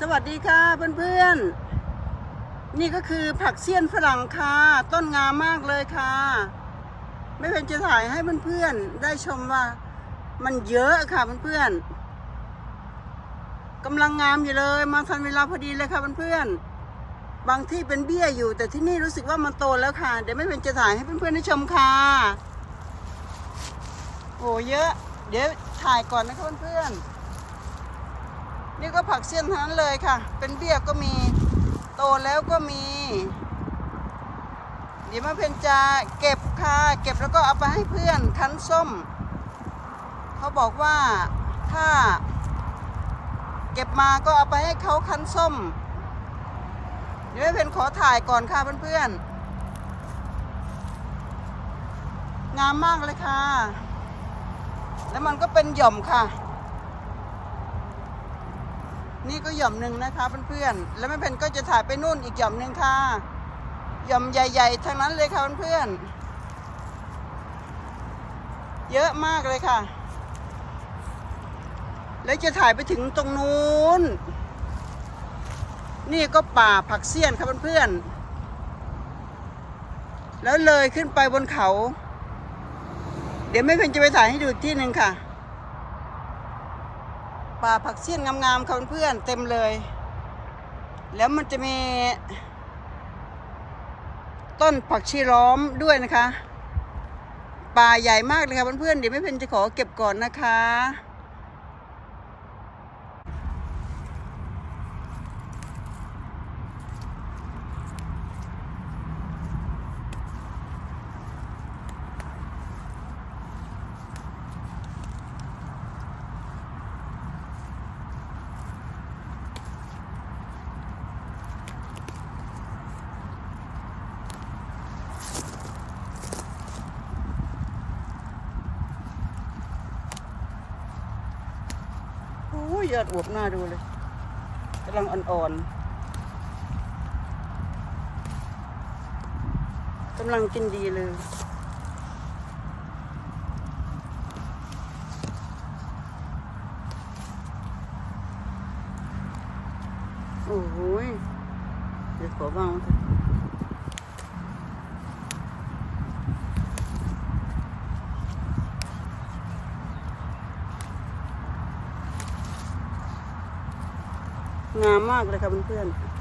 สวัสดีค่ะเพื่อนๆ นี่ก็คือผักเสี้ยนฝรั่งค่ะ ต้นงามมากเลยค่ะ ไม่เป็นจะถ่ายให้เพื่อนๆ ได้ชมว่า มันเยอะค่ะเพื่อนๆกำลังงามอยู่เลย มาทันเวลาพอดีเลยค่ะเพื่อนๆ บางที่เป็นเบี้ยอยู่ แต่ที่นี่รู้สึกว่ามันโตแล้วค่ะ เดี๋ยวไม่เป็นจะถ่ายให้เพื่อนๆได้ชมค่ะ โอ้เยอะ เดี๋ยวถ่ายก่อนนะคะเพื่อนๆ นี่ก็ผักเสี้ยนทั้งนั้นเลยค่ะ เป็นเบี้ยก็มี โตแล้วก็มี เดี๋ยวมาเพนจะเก็บค่ะ เก็บแล้วก็เอาไปให้เพื่อนคั้นส้ม เขาบอกว่าถ้า เก็บมาก็เอาไปให้เขาคั้นส้ม เดี๋ยวแม่เพนขอถ่ายก่อนค่ะเพื่อนๆ งามมากเลยค่ะ แล้วมันก็เป็นหย่อมค่ะ นี่ก็หย่อมหนึ่งนะคะเพื่อนๆ แล้วแม่เพนก็จะถ่ายไปนู่นอีกหย่อมหนึ่งค่ะ หย่อมใหญ่ ๆ ทั้งนั้นเลยค่ะเพื่อนๆ เยอะมากเลยค่ะ แล้วจะถ่ายไปถึงตรงนู้น นี่ก็ป่าผักเสี้ยนค่ะเพื่อนๆ แล้วเลยขึ้นไปบนเขา เดี๋ยวแม่เพนจะไปถ่ายให้ดูอีกที่หนึ่งค่ะ ป่าผักเสี้ยนงามๆค่ะเพื่อนๆเต็มเลย แล้วมันจะมี ต้นผักชีล้อมด้วยนะคะ ป่าใหญ่มากเลยค่ะเพื่อนๆเดี๋ยวไม่เพนจะขอเก็บก่อนนะคะ ยยอดอวบหน้าดูเลยกำลังอ่อนๆกำลังกินดีเลยโอ้โหยเดี๋ยวขอบ้างค่ะ งามมากเลยค่ะเพื่อนๆ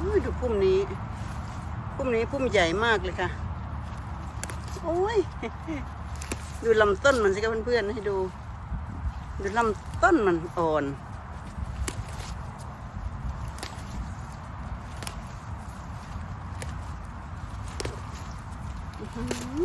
อุ้ยดู พุ่มนี้ พุ่มนี้พุ่มใหญ่มากเลยค่ะ โอ้ย ดูลำต้นมันสิคะเพื่อนๆให้ดู ดูลำต้นมันอ่อน อื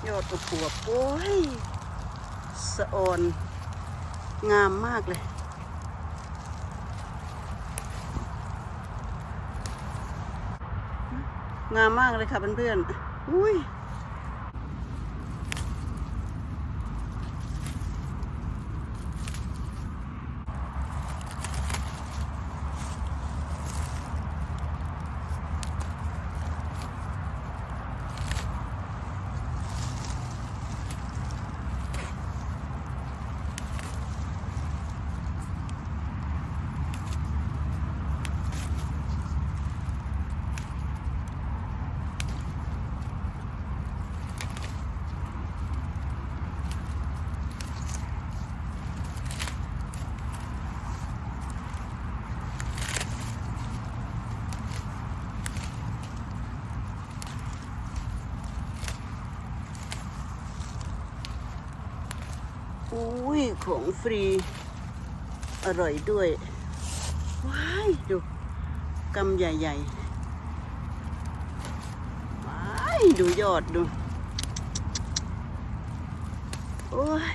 อหือยอดอวบๆโอ้ยสะออน งามมากเลยงามมากเลยค่ะเพื่อนๆ อุ้ย อุ้ย ของฟรี อร่อยด้วย ว้าย ดูกำใหญ่ๆว้าย ดูยอดดู โอ้ย